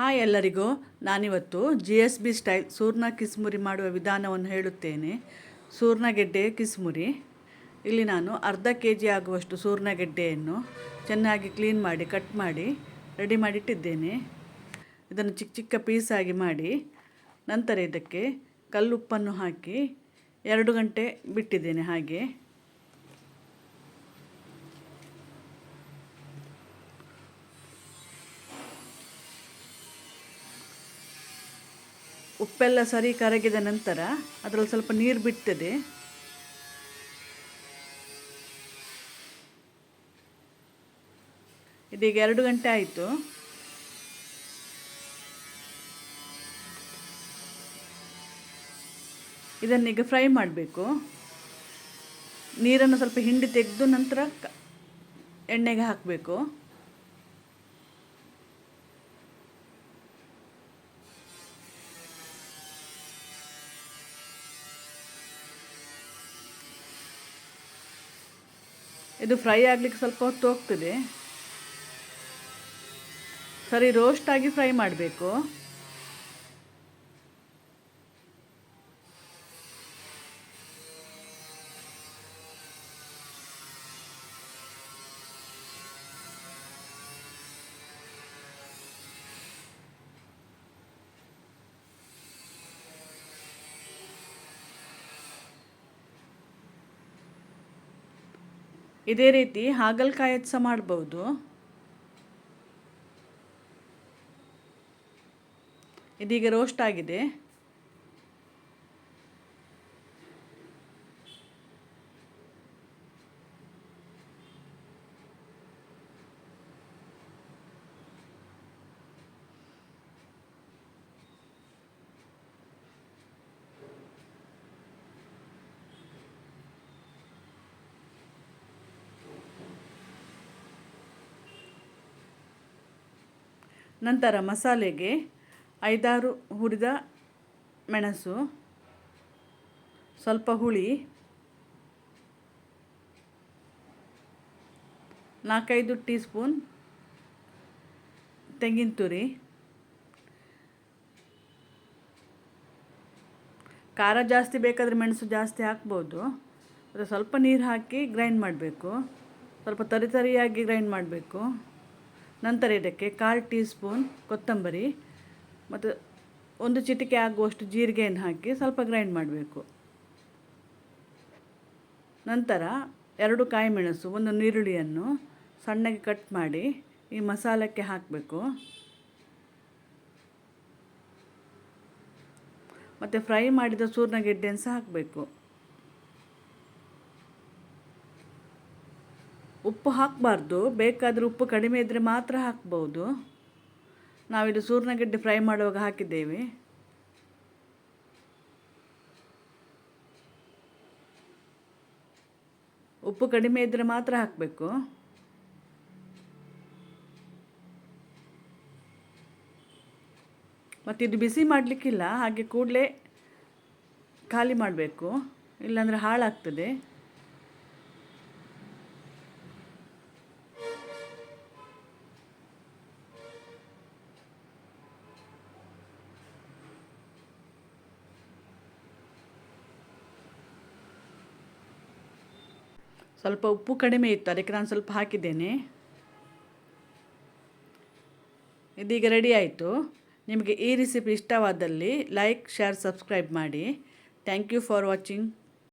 Hi ಎಲ್ಲರಿಗೂ. ನಾನಿವತ್ತು G S B style ಸೂರ್ಣ ಕಿಸ್ಮುರಿ ಮಾಡುವ ವಿಧಾನವನ್ನು ಹೇಳುತ್ತೇನೆ. ಸೂರ್ಣಗೆಡ್ಡೆ ಕಿಸ್ಮುರಿ. ಇಲ್ಲಿ ನಾನು ಅರ್ಧ ಕೆ ಜಿ ಆಗುವಷ್ಟು ಸೂರ್ಣಗೆಡ್ಡೆಯನ್ನು ಚೆನ್ನಾಗಿ ಕ್ಲೀನ್ ಮಾಡಿ, ಕಟ್ ಮಾಡಿ, ರೆಡಿ ಮಾಡಿಟ್ಟಿದ್ದೇನೆ. ಇದನ್ನು ಚಿಕ್ಕ ಚಿಕ್ಕ ಪೀಸಾಗಿ ಮಾಡಿ, ನಂತರ ಇದಕ್ಕೆ ಕಲ್ಲುಪ್ಪನ್ನು ಹಾಕಿ ಎರಡು ಗಂಟೆ ಬಿಟ್ಟಿದ್ದೇನೆ ಹಾಗೆ. ಉಪ್ಪೆಲ್ಲ ಸರಿ ಕರಗಿದ ನಂತರ ಅದರಲ್ಲಿ ಸ್ವಲ್ಪ ನೀರು ಬಿಡ್ತದೆ ಇದೀಗ ಎರಡು ಗಂಟೆ ಆಯಿತು. ಇದನ್ನೀಗ ಫ್ರೈ ಮಾಡಬೇಕು. ನೀರನ್ನು ಸ್ವಲ್ಪ ಹಿಂಡಿ ತೆಗೆದು ನಂತರ ಎಣ್ಣೆಗೆ ಹಾಕಬೇಕು. ಇದು ಫ್ರೈ ಆಗಲಿಕ್ಕೆ ಸ್ವಲ್ಪ ಹೊತ್ತು ಹೋಗ್ತದೆ. ಸರಿ ರೋಸ್ಟ್ ಆಗಿ ಫ್ರೈ ಮಾಡಬೇಕು. ಇದೇ ರೀತಿ ಹಾಗಲಕಾಯಿ ಸಹ ಮಾಡ್ಬೋದು. ಇದೀಗ ರೋಸ್ಟ್ ಆಗಿದೆ. ನಂತರ ಮಸಾಲೆಗೆ ಐದಾರು ಹುರಿದ ಮೆಣಸು, ಸ್ವಲ್ಪ ಹುಳಿ, ನಾಲ್ಕೈದು ಟೀ ಸ್ಪೂನ್ ತೆಂಗಿನ ತುರಿ, ಖಾರ ಜಾಸ್ತಿ ಬೇಕಾದರೆ ಮೆಣಸು ಜಾಸ್ತಿ ಹಾಕ್ಬೋದು ಅದು ಸ್ವಲ್ಪ ನೀರು ಹಾಕಿ ಗ್ರೈಂಡ್ ಮಾಡಬೇಕು. ಸ್ವಲ್ಪ ತರಿತರಿಯಾಗಿ ಗ್ರೈಂಡ್ ಮಾಡಬೇಕು. ನಂತರ ಇದಕ್ಕೆ ಕಾಲು ಟೀ ಸ್ಪೂನ್ ಕೊತ್ತಂಬರಿ ಮತ್ತು ಒಂದು ಚಿಟಿಕೆ ಆಗುವಷ್ಟು ಜೀರಿಗೆಯನ್ನು ಹಾಕಿ ಸ್ವಲ್ಪ ಗ್ರೈಂಡ್ ಮಾಡಬೇಕು. ನಂತರ ಎರಡು ಕಾಯಿ ಮೆಣಸು ಒಂದು ನೀರುಳ್ಳಿಯನ್ನು ಸಣ್ಣಗೆ ಕಟ್ ಮಾಡಿ ಈ ಮಸಾಲಕ್ಕೆ ಹಾಕಬೇಕು. ಮತ್ತು ಫ್ರೈ ಮಾಡಿದ ಸೂರ್ಣಗೆಡ್ಡೆಯನ್ನು ಸಹ ಹಾಕಬೇಕು. ಉಪ್ಪು ಹಾಕಬಾರ್ದು. ಬೇಕಾದರೆ ಉಪ್ಪು ಕಡಿಮೆ ಇದ್ದರೆ ಮಾತ್ರ ಹಾಕ್ಬೋದು. ನಾವಿದು ಸೂರ್ಣಗೆಡ್ಡೆ ಫ್ರೈ ಮಾಡುವಾಗ ಹಾಕಿದ್ದೇವೆ. ಉಪ್ಪು ಕಡಿಮೆ ಇದ್ದರೆ ಮಾತ್ರ ಹಾಕಬೇಕು. ಮತ್ತು ಇದು ಬಿಸಿ ಮಾಡಲಿಕ್ಕಿಲ್ಲ, ಹಾಗೆ ಕೂಡಲೇ ಖಾಲಿ ಮಾಡಬೇಕು. ಇಲ್ಲಾಂದರೆ ಹಾಳಾಗ್ತದೆ. ಸ್ವಲ್ಪ ಉಪ್ಪು ಕಡಿಮೆ ಇತ್ತು, ಅದಕ್ಕೆ ನಾನು ಸ್ವಲ್ಪ ಹಾಕಿದ್ದೇನೆ. ಇದೀಗ ರೆಡಿ ಆಯಿತು. ನಿಮಗೆ ಈ ರೆಸಿಪಿ ಇಷ್ಟವಾದಲ್ಲಿ ಲೈಕ್ ಶೇರ್ ಸಬ್ಸ್ಕ್ರೈಬ್ ಮಾಡಿ. Thank you for watching